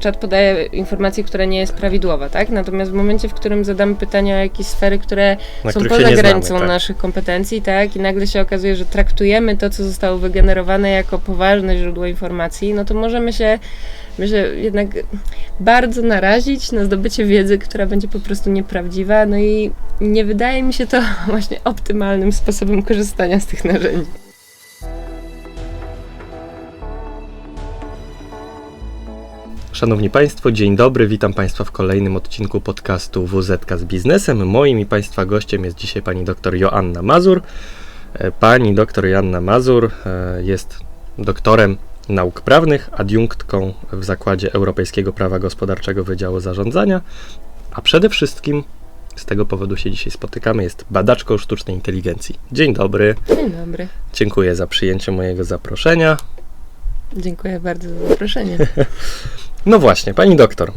Czat podaje informację, która nie jest prawidłowa, tak? Natomiast w momencie, w którym zadamy pytania o jakieś sfery, które Na są których się poza nie znamy, granicą tak. naszych kompetencji, tak? I nagle się okazuje, że traktujemy to, co zostało wygenerowane jako poważne źródło informacji, no to możemy się, myślę, jednak bardzo narazić na zdobycie wiedzy, która będzie po prostu nieprawdziwa, no i nie wydaje mi się to właśnie optymalnym sposobem korzystania z tych narzędzi. Szanowni Państwo, dzień dobry, witam Państwa w kolejnym odcinku podcastu WZK z biznesem. Moim i Państwa gościem jest dzisiaj pani dr Joanna Mazur. E, Pani dr Joanna Mazur e, jest doktorem nauk prawnych, adiunktką w Zakładzie Europejskiego Prawa Gospodarczego Wydziału Zarządzania, a przede wszystkim z tego powodu się dzisiaj spotykamy, jest badaczką sztucznej inteligencji. Dzień dobry, Dzień dobry. dziękuję za przyjęcie mojego zaproszenia. Dziękuję bardzo za zaproszenie. No właśnie, pani doktor.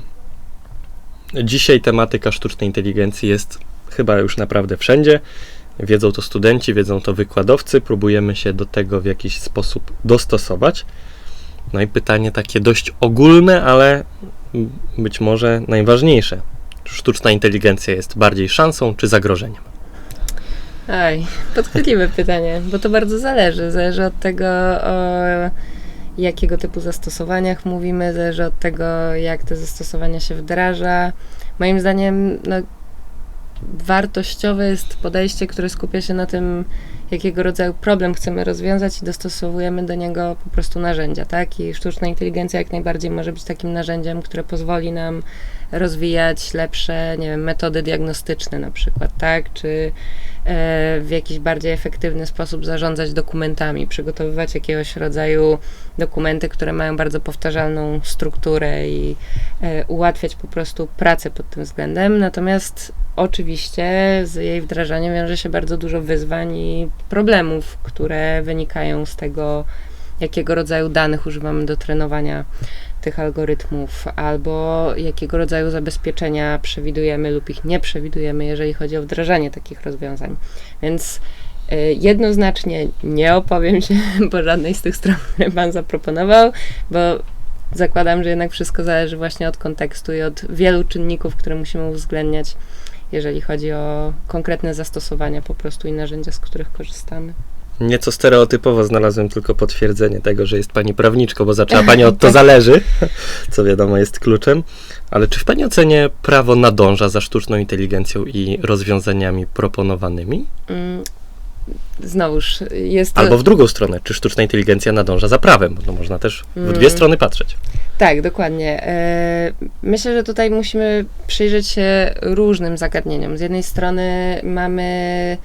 Dzisiaj tematyka sztucznej inteligencji jest chyba już naprawdę wszędzie. Wiedzą to studenci, wiedzą to wykładowcy. Próbujemy się do tego w jakiś sposób dostosować. No i pytanie takie dość ogólne, ale być może najważniejsze. Czy sztuczna inteligencja jest bardziej szansą czy zagrożeniem? Aj, podchwytliwe pytanie, bo to bardzo zależy. Zależy od tego, o jakiego typu zastosowaniach mówimy, zależy od tego, jak te zastosowania się wdraża. Moim zdaniem, no, wartościowe jest podejście, które skupia się na tym, jakiego rodzaju problem chcemy rozwiązać i dostosowujemy do niego po prostu narzędzia, tak? I sztuczna inteligencja jak najbardziej może być takim narzędziem, które pozwoli nam rozwijać lepsze, nie wiem, metody diagnostyczne na przykład, tak? Czy e, w jakiś bardziej efektywny sposób zarządzać dokumentami, przygotowywać jakiegoś rodzaju dokumenty, które mają bardzo powtarzalną strukturę i e, ułatwiać po prostu pracę pod tym względem. Natomiast oczywiście z jej wdrażaniem wiąże się bardzo dużo wyzwań i problemów, które wynikają z tego, jakiego rodzaju danych używamy do trenowania tych algorytmów, albo jakiego rodzaju zabezpieczenia przewidujemy lub ich nie przewidujemy, jeżeli chodzi o wdrażanie takich rozwiązań. Więc y, jednoznacznie nie opowiem się po żadnej z tych stron, które Pan zaproponował, bo zakładam, że jednak wszystko zależy właśnie od kontekstu i od wielu czynników, które musimy uwzględniać, jeżeli chodzi o konkretne zastosowania po prostu i narzędzia, z których korzystamy. Nieco stereotypowo znalazłem tylko potwierdzenie tego, że jest pani prawniczką, bo zaczęła pani od to zależy, co wiadomo jest kluczem. Ale czy w pani ocenie prawo nadąża za sztuczną inteligencją i rozwiązaniami proponowanymi? Znowuż jest. Albo w drugą stronę, czy sztuczna inteligencja nadąża za prawem? To można też w dwie Mm. strony patrzeć. Tak, dokładnie. E, Myślę, że tutaj musimy przyjrzeć się różnym zagadnieniom. Z jednej strony mamy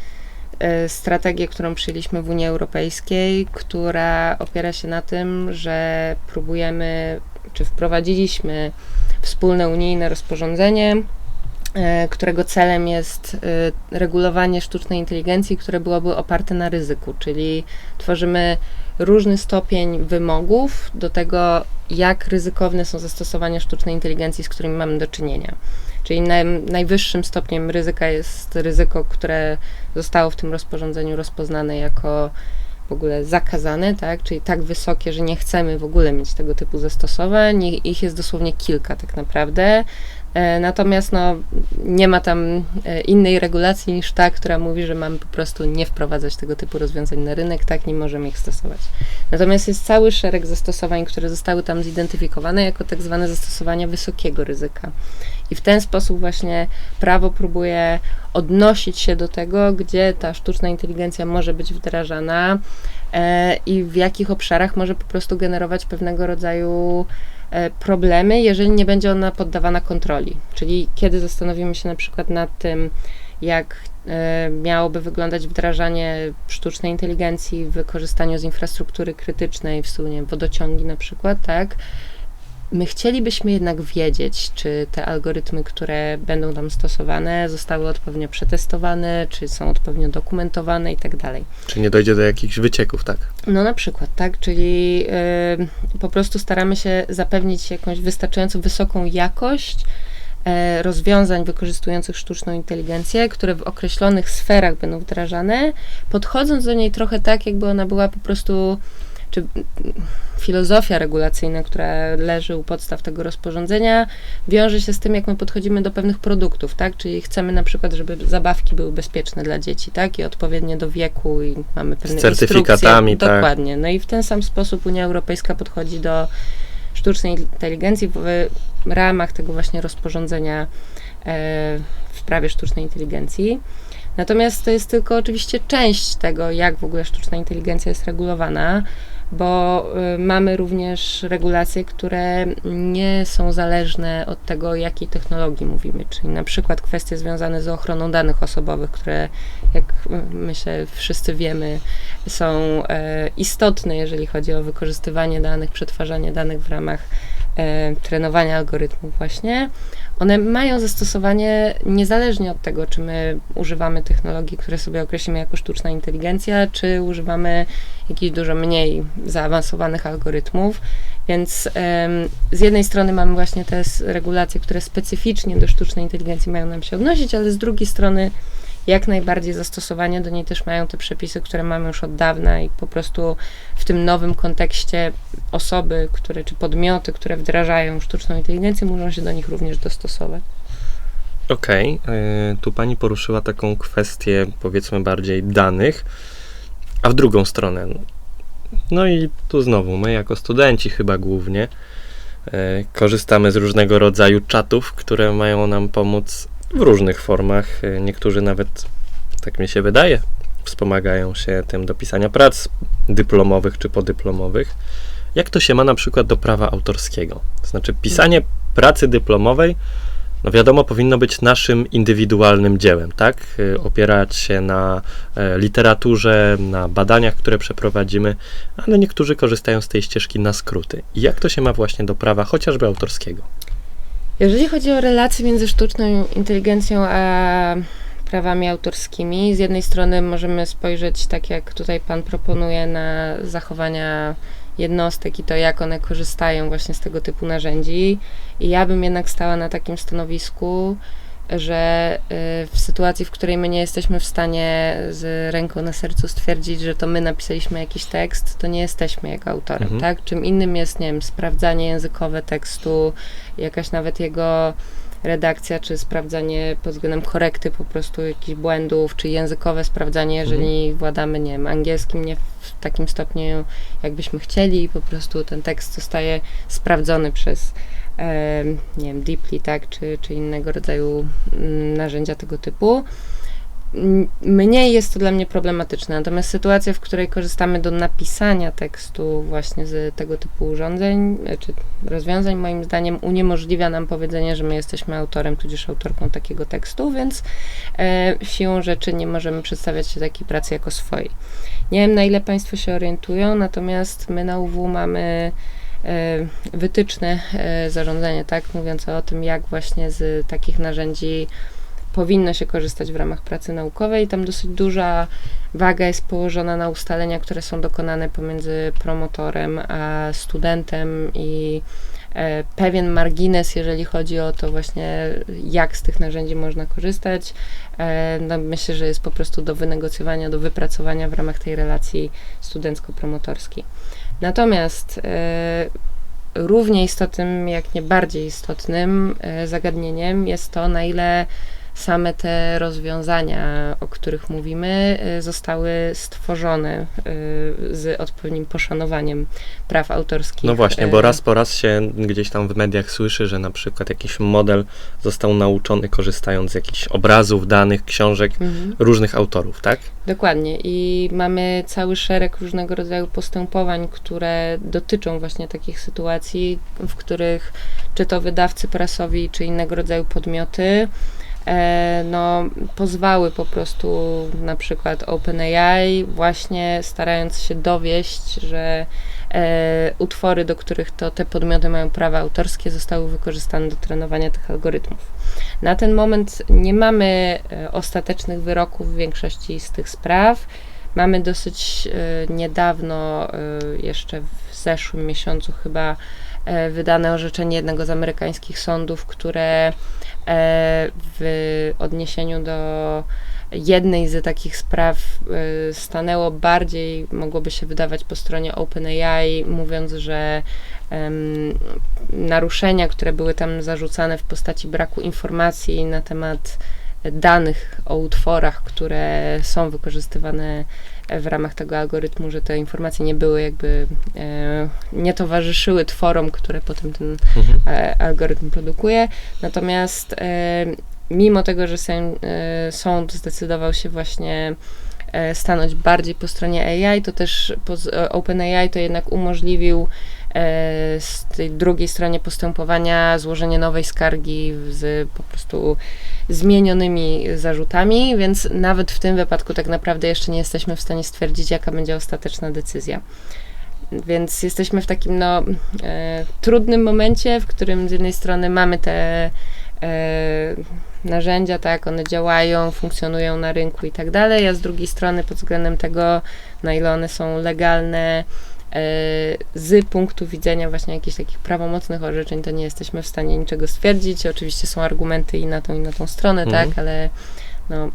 e, strategię, którą przyjęliśmy w Unii Europejskiej, która opiera się na tym, że próbujemy, czy wprowadziliśmy wspólne unijne rozporządzenie, którego celem jest e, regulowanie sztucznej inteligencji, które byłoby oparte na ryzyku, czyli tworzymy różny stopień wymogów do tego, jak ryzykowne są zastosowania sztucznej inteligencji, z którymi mamy do czynienia. Czyli naj, najwyższym stopniem ryzyka jest ryzyko, które zostało w tym rozporządzeniu rozpoznane jako w ogóle zakazane, tak? czyli tak wysokie, że nie chcemy w ogóle mieć tego typu zastosowań. Ich jest dosłownie kilka tak naprawdę. E, Natomiast no, nie ma tam e, innej regulacji niż ta, która mówi, że mamy po prostu nie wprowadzać tego typu rozwiązań na rynek, tak nie możemy ich stosować. Natomiast jest cały szereg zastosowań, które zostały tam zidentyfikowane jako tak zwane zastosowania wysokiego ryzyka. I w ten sposób właśnie prawo próbuje odnosić się do tego, gdzie ta sztuczna inteligencja może być wdrażana e, i w jakich obszarach może po prostu generować pewnego rodzaju problemy, jeżeli nie będzie ona poddawana kontroli. Czyli kiedy zastanowimy się na przykład nad tym, jak e, miałoby wyglądać wdrażanie sztucznej inteligencji w wykorzystaniu z infrastruktury krytycznej, w sumie wodociągi na przykład, tak? My chcielibyśmy jednak wiedzieć, czy te algorytmy, które będą tam stosowane, zostały odpowiednio przetestowane, czy są odpowiednio dokumentowane i tak dalej. Czy nie dojdzie do jakichś wycieków, tak? No na przykład, tak, czyli y, po prostu staramy się zapewnić jakąś wystarczająco wysoką jakość e, rozwiązań wykorzystujących sztuczną inteligencję, które w określonych sferach będą wdrażane, podchodząc do niej trochę tak, jakby ona była po prostu, czy filozofia regulacyjna, która leży u podstaw tego rozporządzenia, wiąże się z tym, jak my podchodzimy do pewnych produktów, tak? Czyli chcemy na przykład, żeby zabawki były bezpieczne dla dzieci, tak? I odpowiednie do wieku i mamy pewne Z certyfikatami, instrukcje. tak. Dokładnie. No i w ten sam sposób Unia Europejska podchodzi do sztucznej inteligencji w ramach tego właśnie rozporządzenia e, w prawie sztucznej inteligencji. Natomiast to jest tylko oczywiście część tego, jak w ogóle sztuczna inteligencja jest regulowana, bo y, mamy również regulacje, które nie są zależne od tego, o jakiej technologii mówimy, czyli na przykład kwestie związane z ochroną danych osobowych, które, jak y, myślę wszyscy wiemy, są e, istotne, jeżeli chodzi o wykorzystywanie danych, przetwarzanie danych w ramach e, trenowania algorytmów właśnie. One mają zastosowanie niezależnie od tego, czy my używamy technologii, które sobie określimy jako sztuczna inteligencja, czy używamy jakichś dużo mniej zaawansowanych algorytmów. Więc em, z jednej strony mamy właśnie te regulacje, które specyficznie do sztucznej inteligencji mają nam się odnosić, ale z drugiej strony jak najbardziej zastosowanie do niej też mają te przepisy, które mamy już od dawna i po prostu w tym nowym kontekście osoby, które czy podmioty, które wdrażają sztuczną inteligencję, muszą się do nich również dostosować. Okej, y, tu pani poruszyła taką kwestię, powiedzmy bardziej danych, a w drugą stronę. No i tu znowu, my jako studenci chyba głównie y, korzystamy z różnego rodzaju czatów, które mają nam pomóc w różnych formach. Y, Niektórzy nawet, tak mi się wydaje, wspomagają się tym do pisania prac dyplomowych czy podyplomowych. Jak to się ma na przykład do prawa autorskiego? To znaczy, pisanie pracy dyplomowej no wiadomo, powinno być naszym indywidualnym dziełem, tak? Y, Opierać się na e, literaturze, na badaniach, które przeprowadzimy, ale niektórzy korzystają z tej ścieżki na skróty. Jak to się ma właśnie do prawa chociażby autorskiego? Jeżeli chodzi o relacje między sztuczną inteligencją a prawami autorskimi, z jednej strony możemy spojrzeć, tak jak tutaj Pan proponuje, na zachowania jednostek i to, jak one korzystają właśnie z tego typu narzędzi. I ja bym jednak stała na takim stanowisku, że y, w sytuacji, w której my nie jesteśmy w stanie z ręką na sercu stwierdzić, że to my napisaliśmy jakiś tekst, to nie jesteśmy jego autorem, Mhm. tak? Czym innym jest, nie wiem, sprawdzanie językowe tekstu, jakaś nawet jego redakcja, czy sprawdzanie pod względem korekty po prostu jakichś błędów, czy językowe sprawdzanie, jeżeli władamy, nie wiem, angielskim nie w takim stopniu, jakbyśmy chcieli i po prostu ten tekst zostaje sprawdzony przez nie wiem, Deeply, tak, czy, czy innego rodzaju mm, narzędzia tego typu. Mniej jest to dla mnie problematyczne, natomiast sytuacja, w której korzystamy do napisania tekstu właśnie z tego typu urządzeń e, czy rozwiązań, moim zdaniem uniemożliwia nam powiedzenie, że my jesteśmy autorem tudzież autorką takiego tekstu, więc e, siłą rzeczy nie możemy przedstawiać się takiej pracy jako swojej. Nie wiem, na ile Państwo się orientują, natomiast my na UW mamy wytyczne e, zarządzania, tak, mówiące o tym, jak właśnie z takich narzędzi powinno się korzystać w ramach pracy naukowej. Tam dosyć duża waga jest położona na ustalenia, które są dokonane pomiędzy promotorem a studentem i e, pewien margines, jeżeli chodzi o to właśnie, jak z tych narzędzi można korzystać. E, no myślę, że jest po prostu do wynegocjowania, do wypracowania w ramach tej relacji studencko-promotorskiej. Natomiast e, równie istotnym, jak nie bardziej istotnym e, zagadnieniem jest to, na ile same te rozwiązania, o których mówimy, y, zostały stworzone y, z odpowiednim poszanowaniem praw autorskich. No właśnie, y, bo raz po raz się gdzieś tam w mediach słyszy, że na przykład jakiś model został nauczony korzystając z jakichś obrazów, danych, książek Mhm. różnych autorów, tak? Dokładnie. I mamy cały szereg różnego rodzaju postępowań, które dotyczą właśnie takich sytuacji, w których czy to wydawcy prasowi, czy innego rodzaju podmioty no, pozwały po prostu na przykład OpenAI, właśnie starając się dowieść, że e, utwory, do których to te podmioty mają prawa autorskie, zostały wykorzystane do trenowania tych algorytmów. Na ten moment nie mamy e, ostatecznych wyroków w większości z tych spraw. Mamy dosyć e, niedawno, e, jeszcze w zeszłym miesiącu chyba, e, wydane orzeczenie jednego z amerykańskich sądów, które e, w odniesieniu do jednej z takich spraw y, stanęło bardziej, mogłoby się wydawać po stronie OpenAI, mówiąc, że naruszenia, które były tam zarzucane w postaci braku informacji na temat danych o utworach, które są wykorzystywane w ramach tego algorytmu, że te informacje nie były jakby, e, nie towarzyszyły tworom, które potem ten Mhm. e, algorytm produkuje. Natomiast e, mimo tego, że sęd, e, sąd zdecydował się właśnie e, stanąć bardziej po stronie AI, to też e, OpenAI to jednak umożliwił e, z tej drugiej stronie postępowania złożenie nowej skargi z po prostu zmienionymi zarzutami, więc nawet w tym wypadku tak naprawdę jeszcze nie jesteśmy w stanie stwierdzić, jaka będzie ostateczna decyzja. Więc jesteśmy w takim no, e, trudnym momencie, w którym z jednej strony mamy te e, narzędzia, tak, one działają, funkcjonują na rynku i tak dalej, a z drugiej strony pod względem tego, na ile one są legalne, z punktu widzenia właśnie jakichś takich prawomocnych orzeczeń, to nie jesteśmy w stanie niczego stwierdzić. Oczywiście są argumenty i na tą, i na tą stronę, Mhm. tak, ale no,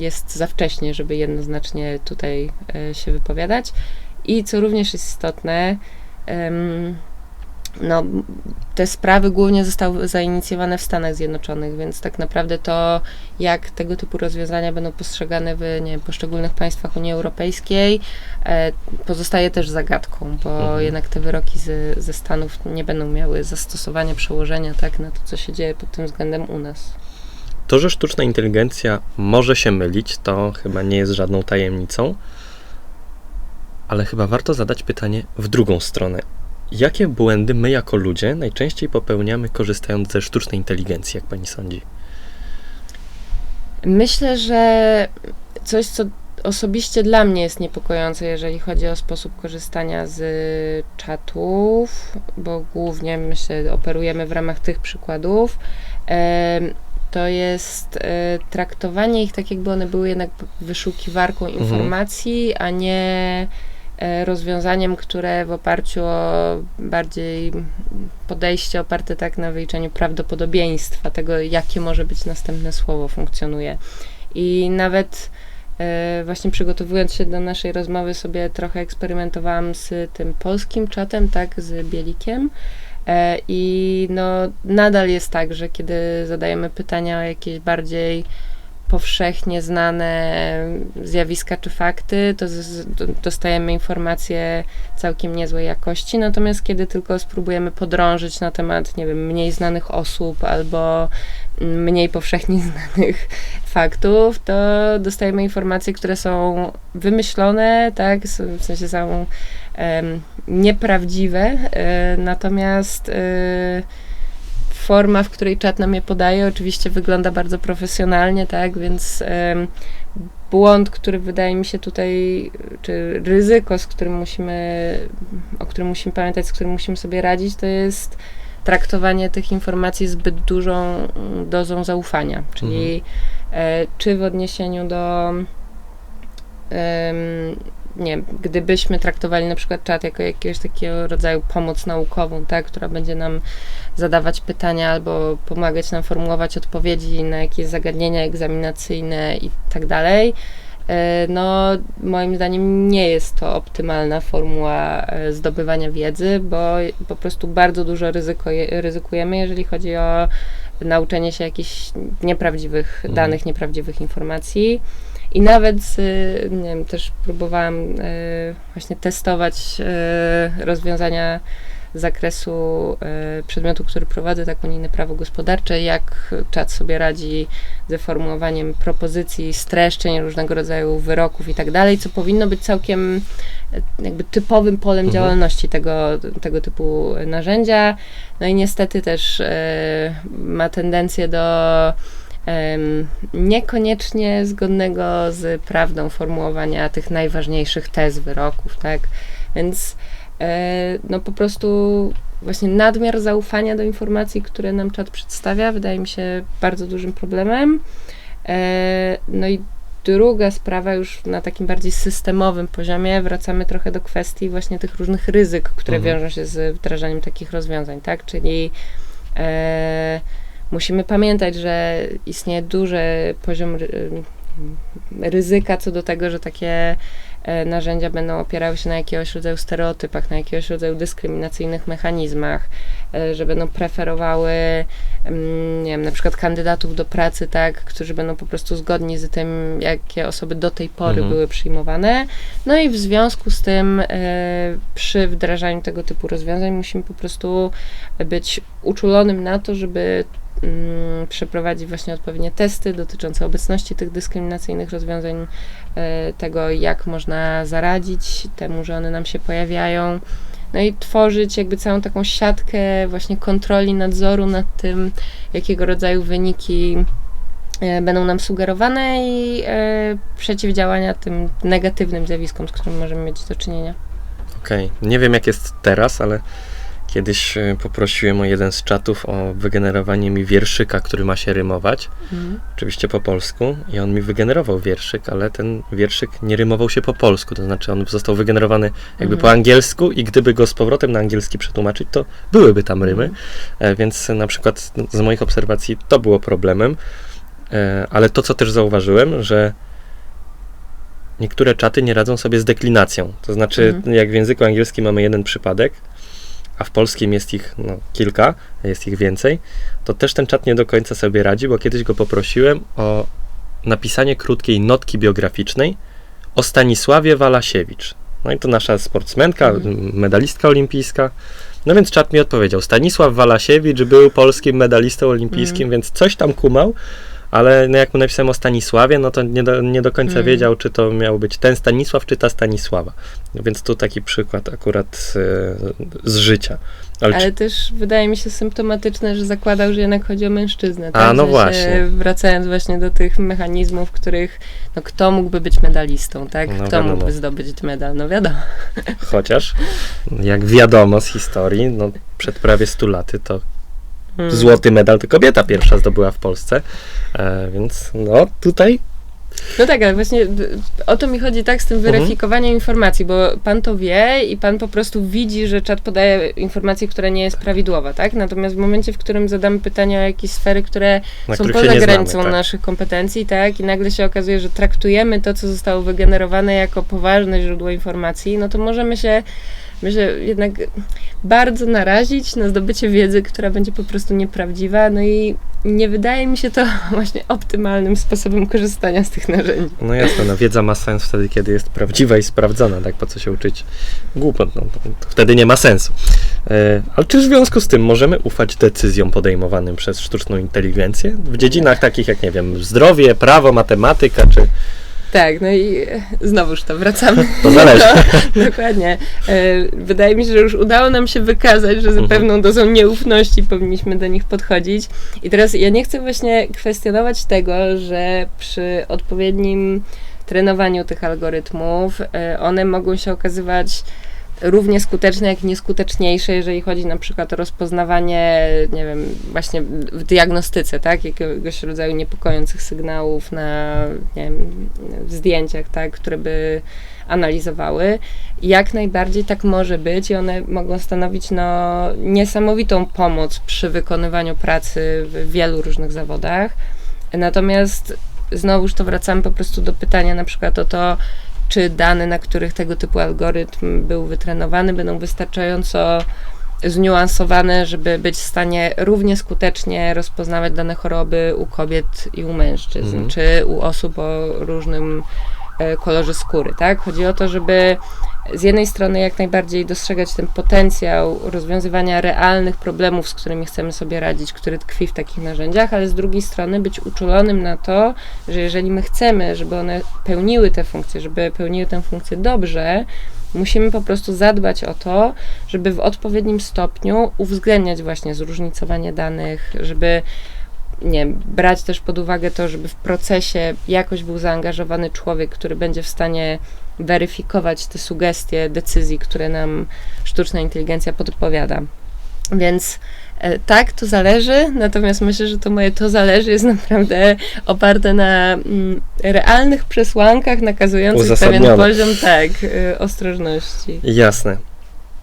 jest za wcześnie, żeby jednoznacznie tutaj e, się wypowiadać. I co również jest istotne, no, te sprawy głównie zostały zainicjowane w Stanach Zjednoczonych, więc tak naprawdę to, jak tego typu rozwiązania będą postrzegane w nie poszczególnych państwach Unii Europejskiej, e, pozostaje też zagadką, bo Mhm. jednak te wyroki z, ze Stanów nie będą miały zastosowania, przełożenia tak, na to, co się dzieje pod tym względem u nas. To, że sztuczna inteligencja może się mylić, to chyba nie jest żadną tajemnicą, ale chyba warto zadać pytanie w drugą stronę. Jakie błędy my jako ludzie najczęściej popełniamy korzystając ze sztucznej inteligencji, jak pani sądzi? Myślę, że coś, co osobiście dla mnie jest niepokojące, jeżeli chodzi o sposób korzystania z czatów, bo głównie myślę, operujemy w ramach tych przykładów. To jest e, traktowanie ich tak, jakby one były jednak wyszukiwarką Mhm. informacji, a nie rozwiązaniem, które w oparciu o bardziej podejście oparte tak na wyliczeniu prawdopodobieństwa tego, jakie może być następne słowo funkcjonuje. I nawet e, właśnie przygotowując się do naszej rozmowy sobie trochę eksperymentowałam z tym polskim czatem, tak, z Bielikiem. E, I no, nadal jest tak, że kiedy zadajemy pytania o jakieś bardziej powszechnie znane zjawiska czy fakty, to z, do- dostajemy informacje całkiem niezłej jakości, natomiast kiedy tylko spróbujemy podrążyć na temat, nie wiem, mniej znanych osób albo mniej powszechnie znanych faktów, to dostajemy informacje, które są wymyślone, tak, w sensie są em, nieprawdziwe, e, natomiast e, forma, w której czat nam je podaje, oczywiście wygląda bardzo profesjonalnie, tak, więc błąd, który wydaje mi się tutaj, czy ryzyko, z którym musimy, o którym musimy pamiętać, z którym musimy sobie radzić, to jest traktowanie tych informacji zbyt dużą dozą zaufania, czyli e, czy w odniesieniu do nie gdybyśmy traktowali na przykład czat jako jakiegoś takiego rodzaju pomoc naukową, tak, która będzie nam zadawać pytania albo pomagać nam formułować odpowiedzi na jakieś zagadnienia egzaminacyjne i tak dalej, e, no moim zdaniem nie jest to optymalna formuła e, zdobywania wiedzy, bo po prostu bardzo dużo ryzyko, ryzykujemy, jeżeli chodzi o nauczenie się jakichś nieprawdziwych Mhm. danych, nieprawdziwych informacji. I nawet z, nie wiem, też próbowałam e, właśnie testować e, rozwiązania z zakresu e, przedmiotu, który prowadzę, tak unijne prawo gospodarcze, jak czat sobie radzi ze formułowaniem propozycji, streszczeń, różnego rodzaju wyroków i tak dalej, co powinno być całkiem jakby typowym polem Mhm. działalności tego, tego typu narzędzia. No i niestety też ma tendencję do niekoniecznie zgodnego z prawdą formułowania tych najważniejszych tez wyroków, tak? Więc e, no po prostu właśnie nadmiar zaufania do informacji, które nam czat przedstawia, wydaje mi się bardzo dużym problemem. E, no i druga sprawa już na takim bardziej systemowym poziomie, wracamy trochę do kwestii właśnie tych różnych ryzyk, które Mhm. wiążą się z wdrażaniem takich rozwiązań, tak? Czyli e, musimy pamiętać, że istnieje duży poziom ry- ryzyka co do tego, że takie e, narzędzia będą opierały się na jakiegoś rodzaju stereotypach, na jakiegoś rodzaju dyskryminacyjnych mechanizmach, e, że będą preferowały, nie wiem, na przykład kandydatów do pracy, tak, którzy będą po prostu zgodni z tym, jakie osoby do tej pory Mhm. były przyjmowane. No i w związku z tym e, przy wdrażaniu tego typu rozwiązań musimy po prostu być uczulonym na to, żeby przeprowadzić właśnie odpowiednie testy dotyczące obecności tych dyskryminacyjnych rozwiązań, e, tego jak można zaradzić temu, że one nam się pojawiają. No i tworzyć jakby całą taką siatkę właśnie kontroli, nadzoru nad tym, jakiego rodzaju wyniki e, będą nam sugerowane i e, przeciwdziałania tym negatywnym zjawiskom, z którymi możemy mieć do czynienia. Okej, nie wiem jak jest teraz, ale kiedyś e, poprosiłem o jeden z czatów o wygenerowanie mi wierszyka, który ma się rymować. Oczywiście po polsku. I on mi wygenerował wierszyk, ale ten wierszyk nie rymował się po polsku, to znaczy on został wygenerowany jakby Mhm. po angielsku i gdyby go z powrotem na angielski przetłumaczyć, to byłyby tam rymy, e, więc na przykład z moich obserwacji to było problemem, e, ale to co też zauważyłem, że niektóre czaty nie radzą sobie z deklinacją, to znaczy Mhm. jak w języku angielskim mamy jeden przypadek, a w polskim jest ich no, kilka, jest ich więcej, to też ten czat nie do końca sobie radzi, bo kiedyś go poprosiłem o napisanie krótkiej notki biograficznej o Stanisławie Walasiewicz. No i to nasza sportsmenka, Mhm. medalistka olimpijska. No więc czat mi odpowiedział, Stanisław Walasiewicz był polskim medalistą olimpijskim, Mhm. więc coś tam kumał, ale no jak mu napisałem o Stanisławie, no to nie do, nie do końca Mhm. wiedział, czy to miał być ten Stanisław, czy ta Stanisława. No więc tu taki przykład akurat e, z życia. Ale, Ale czy, też wydaje mi się symptomatyczne, że zakładał, że jednak chodzi o mężczyznę. A, tak? no W sensie właśnie. Wracając właśnie do tych mechanizmów, których no, kto mógłby być medalistą, tak? No kto wiadomo. mógłby zdobyć medal? No wiadomo. chociaż, jak wiadomo z historii, no przed prawie 100 laty to Mm. złoty medal to kobieta pierwsza zdobyła w Polsce, e, więc no tutaj No tak, ale właśnie o to mi chodzi tak z tym Mhm. weryfikowaniem informacji, bo pan to wie i pan po prostu widzi, że czat podaje informację, która nie jest prawidłowa, tak? Natomiast w momencie, w którym zadamy pytania o jakieś sfery, które na są poza granicą znamy, tak. naszych kompetencji, tak? I nagle się okazuje, że traktujemy to, co zostało wygenerowane jako poważne źródło informacji, no to możemy się, myślę, jednak bardzo narazić na zdobycie wiedzy, która będzie po prostu nieprawdziwa, no i nie wydaje mi się to właśnie optymalnym sposobem korzystania z tych narzędzi. No jasne, no wiedza ma sens wtedy, kiedy jest prawdziwa i sprawdzona, tak? Po co się uczyć głupot? No, wtedy nie ma sensu. E, ale czy w związku z tym możemy ufać decyzjom podejmowanym przez sztuczną inteligencję w dziedzinach takich jak, nie wiem, zdrowie, prawo, matematyka, czy Tak, no i znowuż to wracamy. to zależy. No, dokładnie. E, Wydaje mi się, że już udało nam się wykazać, że z Mhm. pewną dozą nieufności powinniśmy do nich podchodzić. I teraz ja nie chcę właśnie kwestionować tego, że przy odpowiednim trenowaniu tych algorytmów e, one mogą się okazywać równie skuteczne, jak i nieskuteczniejsze, jeżeli chodzi na przykład o rozpoznawanie, nie wiem, właśnie w diagnostyce, tak, jakiegoś rodzaju niepokojących sygnałów na, wiem, zdjęciach, tak, które by analizowały. Jak najbardziej tak może być i one mogą stanowić no, niesamowitą pomoc przy wykonywaniu pracy w wielu różnych zawodach. Natomiast znowuż to wracamy po prostu do pytania na przykład o to, czy dane, na których tego typu algorytm był wytrenowany, będą wystarczająco zniuansowane, żeby być w stanie równie skutecznie rozpoznawać dane choroby u kobiet i u mężczyzn, Mhm. czy u osób o różnym e, kolorze skóry, tak? Chodzi o to, żeby z jednej strony jak najbardziej dostrzegać ten potencjał rozwiązywania realnych problemów, z którymi chcemy sobie radzić, który tkwi w takich narzędziach, ale z drugiej strony być uczulonym na to, że jeżeli my chcemy, żeby one pełniły te funkcje, żeby pełniły tę funkcję dobrze, musimy po prostu zadbać o to, żeby w odpowiednim stopniu uwzględniać właśnie zróżnicowanie danych, żeby nie brać też pod uwagę to, żeby w procesie jakoś był zaangażowany człowiek, który będzie w stanie weryfikować te sugestie, decyzji, które nam sztuczna inteligencja podpowiada. Więc e, tak, to zależy, natomiast myślę, że to moje to zależy jest naprawdę oparte na mm, realnych przesłankach nakazujących pewien poziom, tak, y, ostrożności. Jasne.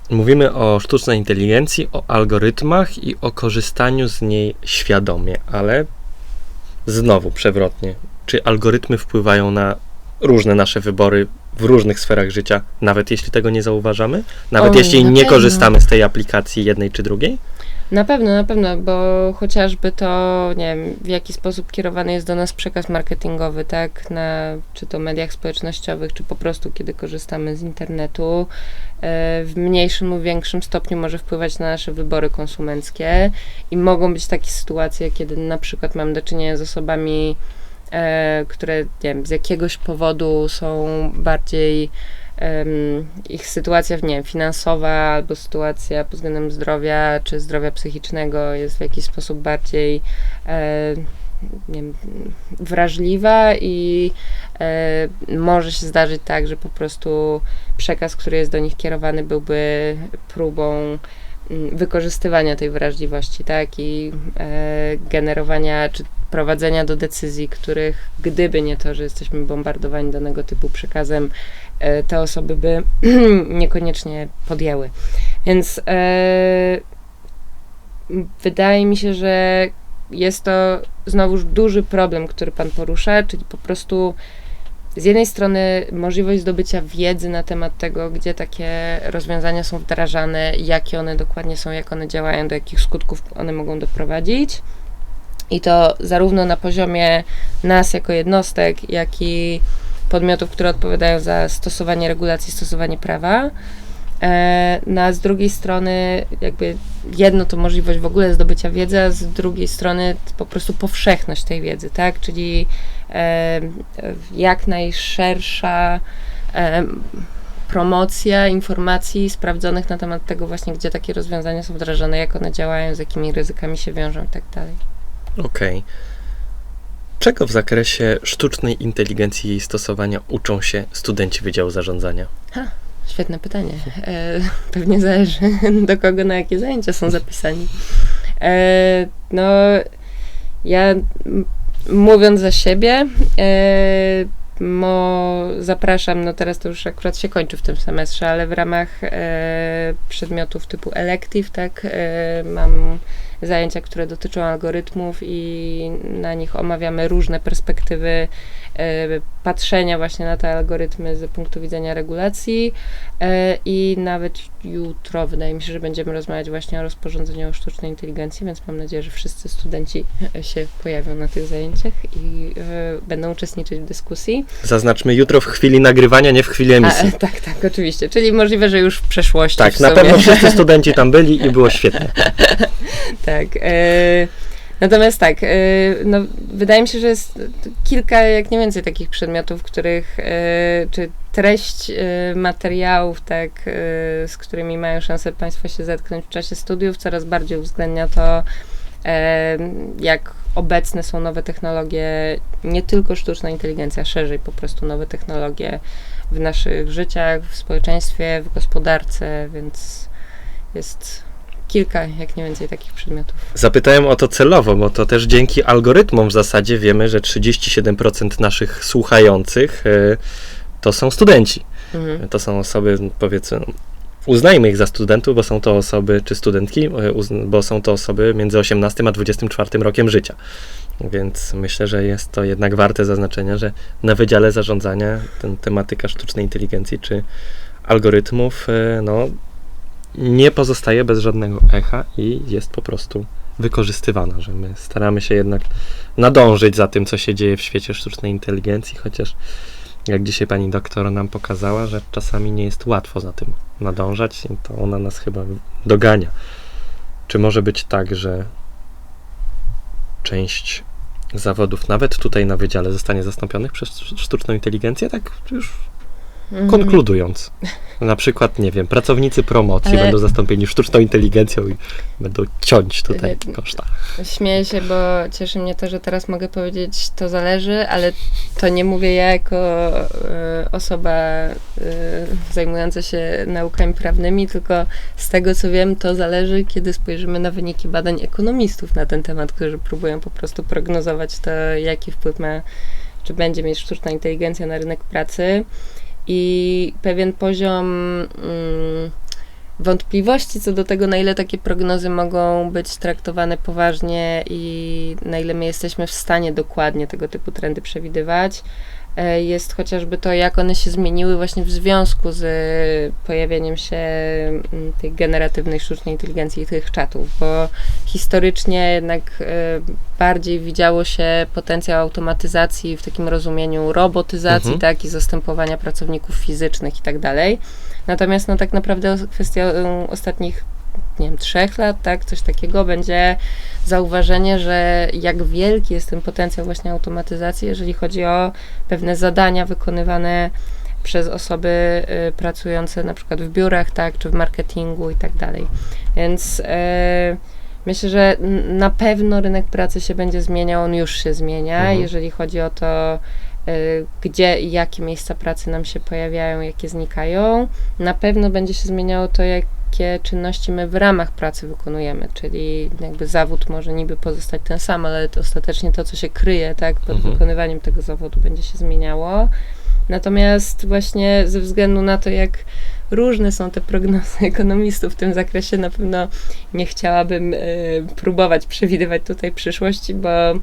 Mówimy o sztucznej inteligencji, o algorytmach i o korzystaniu z niej świadomie, ale znowu przewrotnie. czy algorytmy wpływają na różne nasze wybory w różnych sferach życia, nawet jeśli tego nie zauważamy? Nawet Oj, jeśli na nie pewno. korzystamy z tej aplikacji jednej czy drugiej? Na pewno, na pewno, bo chociażby to, nie wiem, w jaki sposób kierowany jest do nas przekaz marketingowy, tak, na czy to mediach społecznościowych, czy po prostu kiedy korzystamy z internetu, e, w mniejszym lub większym stopniu może wpływać na nasze wybory konsumenckie i mogą być takie sytuacje, kiedy na przykład mam do czynienia z osobami, które, nie wiem, z jakiegoś powodu są bardziej ich sytuacja, nie wiem, finansowa albo sytuacja pod względem zdrowia czy zdrowia psychicznego jest w jakiś sposób bardziej e, wiem, wrażliwa i e, może się zdarzyć tak, że po prostu przekaz, który jest do nich kierowany, byłby próbą mm, wykorzystywania tej wrażliwości, tak, i e, generowania czy prowadzenia do decyzji, których gdyby nie to, że jesteśmy bombardowani danego typu przekazem, e, te osoby by niekoniecznie podjęły. Więc e, wydaje mi się, że jest to znowuż duży problem, który Pan porusza, czyli po prostu z jednej strony możliwość zdobycia wiedzy na temat tego, gdzie takie rozwiązania są wdrażane, jakie one dokładnie są, jak one działają, do jakich skutków one mogą doprowadzić. I to zarówno na poziomie nas jako jednostek, jak i podmiotów, które odpowiadają za stosowanie regulacji, stosowanie prawa. E, No a z drugiej strony, jakby jedno to możliwość w ogóle zdobycia wiedzy, a z drugiej strony po prostu powszechność tej wiedzy, tak? Czyli e, jak najszersza e, promocja informacji sprawdzonych na temat tego właśnie, gdzie takie rozwiązania są wdrażane, jak one działają, z jakimi ryzykami się wiążą i tak dalej. Okej. Czego w zakresie sztucznej inteligencji i jej stosowania uczą się studenci Wydziału Zarządzania? Świetne pytanie. E, pewnie zależy do kogo, na jakie zajęcia są zapisani. E, no, ja mówiąc za siebie, e, mo, zapraszam, no teraz to już akurat się kończy w tym semestrze, ale w ramach e, przedmiotów typu elective, tak, e, mam zajęcia, które dotyczą algorytmów i na nich omawiamy różne perspektywy e, patrzenia właśnie na te algorytmy z punktu widzenia regulacji e, i nawet jutro wydaje mi się, że będziemy rozmawiać właśnie o rozporządzeniu o sztucznej inteligencji, więc mam nadzieję, że wszyscy studenci się pojawią na tych zajęciach i e, będą uczestniczyć w dyskusji. Zaznaczmy jutro w chwili nagrywania, nie w chwili A, emisji. e, tak, tak, oczywiście, czyli możliwe, że już w przeszłości tak, w na pewno wszyscy studenci tam byli i było świetnie. Tak. E, natomiast tak, e, no, wydaje mi się, że jest kilka, jak nie więcej, takich przedmiotów, których, e, czy treść materiałów, tak, z którymi mają szansę Państwo się zetknąć w czasie studiów, coraz bardziej uwzględnia to, jak obecne są nowe technologie, nie tylko sztuczna inteligencja, szerzej po prostu nowe technologie w naszych życiach, w społeczeństwie, w gospodarce, więc jest kilka, jak nie więcej, takich przedmiotów. Zapytałem o to celowo, bo to też dzięki algorytmom w zasadzie wiemy, że 37% naszych słuchających e, to są studenci. Mhm. To są osoby, powiedzmy, uznajmy ich za studentów, bo są to osoby, czy studentki, uzn- bo są to osoby między 18 a 24 rokiem życia. Więc myślę, że jest to jednak warte zaznaczenia, że na Wydziale Zarządzania ten tematyka sztucznej inteligencji czy algorytmów, e, no, nie pozostaje bez żadnego echa i jest po prostu wykorzystywana, że my staramy się jednak nadążyć za tym, co się dzieje w świecie sztucznej inteligencji, chociaż jak dzisiaj pani doktor nam pokazała, że czasami nie jest łatwo za tym nadążać i to ona nas chyba dogania. Czy może być tak, że część zawodów, nawet tutaj na wydziale, zostanie zastąpionych przez sztuczną inteligencję? Tak już. Konkludując. Na przykład, nie wiem, pracownicy promocji Ale- będą zastąpieni sztuczną inteligencją i będą ciąć tutaj Ale- koszta. Śmieję się, bo cieszy mnie to, że teraz mogę powiedzieć, to zależy, ale to nie mówię ja jako e, osoba e, zajmująca się naukami prawnymi, tylko z tego co wiem, to zależy, kiedy spojrzymy na wyniki badań ekonomistów na ten temat, którzy próbują po prostu prognozować to, jaki wpływ ma, czy będzie mieć sztuczna inteligencja na rynek pracy. I pewien poziom mm, wątpliwości co do tego, na ile takie prognozy mogą być traktowane poważnie i na ile my jesteśmy w stanie dokładnie tego typu trendy przewidywać, jest chociażby to, jak one się zmieniły właśnie w związku z pojawieniem się mm, tej generatywnej sztucznej inteligencji i tych czatów, bo historycznie jednak e, bardziej widziało się potencjał automatyzacji w takim rozumieniu robotyzacji, Mhm. tak, i zastępowania pracowników fizycznych i tak dalej. Natomiast no tak naprawdę kwestia e, ostatnich nie wiem, trzech lat, tak, coś takiego, będzie zauważenie, że jak wielki jest ten potencjał właśnie automatyzacji, jeżeli chodzi o pewne zadania wykonywane przez osoby y, pracujące na przykład w biurach, tak, czy w marketingu i tak dalej. Więc y, myślę, że na pewno rynek pracy się będzie zmieniał, on już się zmienia, Mhm. jeżeli chodzi o to, y, gdzie i jakie miejsca pracy nam się pojawiają, jakie znikają. Na pewno będzie się zmieniało to, jakie czynności my w ramach pracy wykonujemy, czyli jakby zawód może niby pozostać ten sam, ale to ostatecznie to, co się kryje, tak, pod Mhm. wykonywaniem tego zawodu będzie się zmieniało. Natomiast właśnie ze względu na to, jak różne są te prognozy ekonomistów w tym zakresie, na pewno nie chciałabym e, próbować przewidywać tutaj przyszłości, bo e,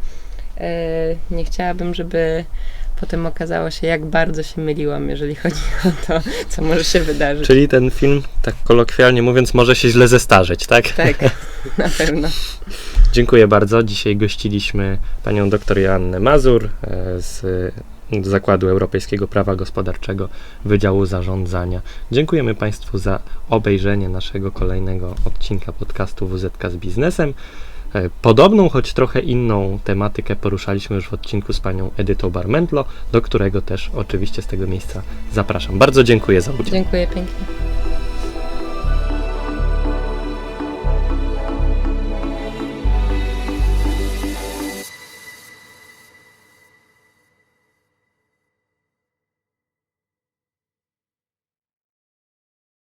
nie chciałabym, żeby potem okazało się, jak bardzo się myliłam, jeżeli chodzi o to, co może się wydarzyć. Czyli ten film, tak kolokwialnie mówiąc, może się źle zestarzeć, tak? Tak, na pewno. Dziękuję bardzo. Dzisiaj gościliśmy panią dr Joannę Mazur e, z Zakładu Europejskiego Prawa Gospodarczego Wydziału Zarządzania. Dziękujemy Państwu za obejrzenie naszego kolejnego odcinka podcastu WZK z biznesem. E, Podobną, choć trochę inną tematykę poruszaliśmy już w odcinku z panią Edytą Barmentlo, do którego też oczywiście z tego miejsca zapraszam. Bardzo dziękuję za udział. Dziękuję pięknie.